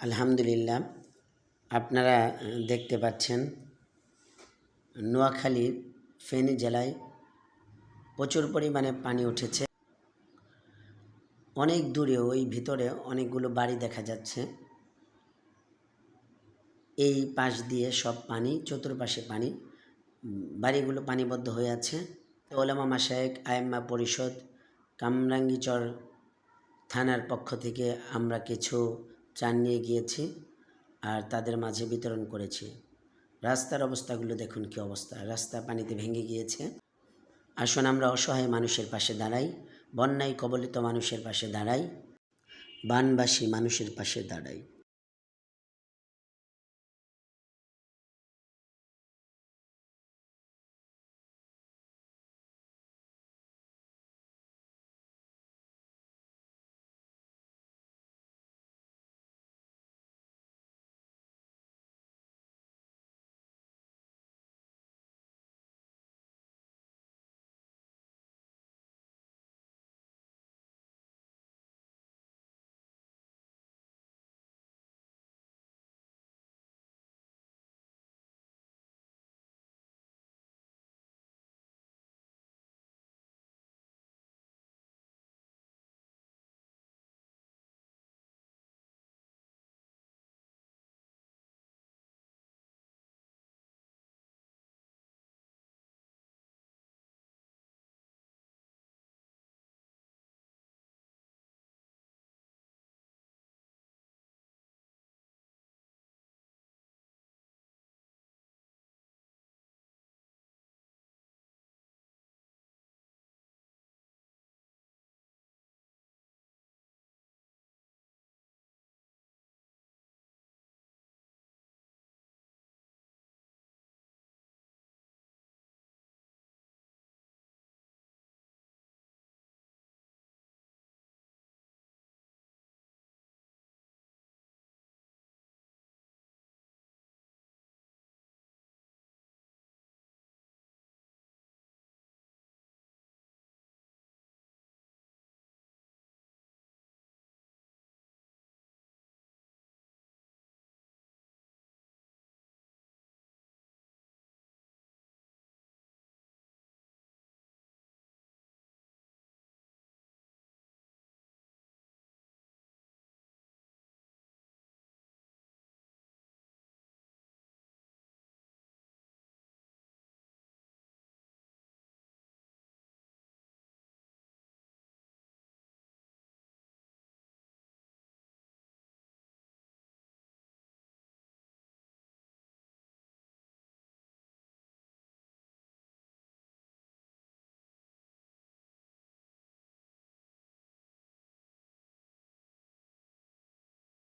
আলহামদুলিল্লাহ, আপনারা দেখতে পাচ্ছেন নোয়াখালীর ফেনী জেলায় প্রচুর পরিমাণে পানি উঠেছে। অনেক দূরে ওই ভিতরে অনেকগুলো বাড়ি দেখা যাচ্ছে। এই পাশ দিয়ে সব পানি, চতুর্পাশে পানি, বাড়িগুলো পানিবদ্ধ হয়ে আছে। ওলামা মাসায়েক আয়েম্মা পরিষদ কামরাঙ্গিচর থানার পক্ষ থেকে আমরা কিছু চান নিয়ে গিয়েছি আর তাদের মাঝে বিতরণ করেছি। রাস্তার অবস্থাগুলো দেখুন কি অবস্থা। রাস্তা পানিতে ভেঙে গিয়েছে। আসুন আমরা অসহায় মানুষের পাশে দাঁড়াই, বন্যায় কবলিত মানুষের পাশে দাঁড়াই, বানবাসী মানুষের পাশে দাঁড়াই।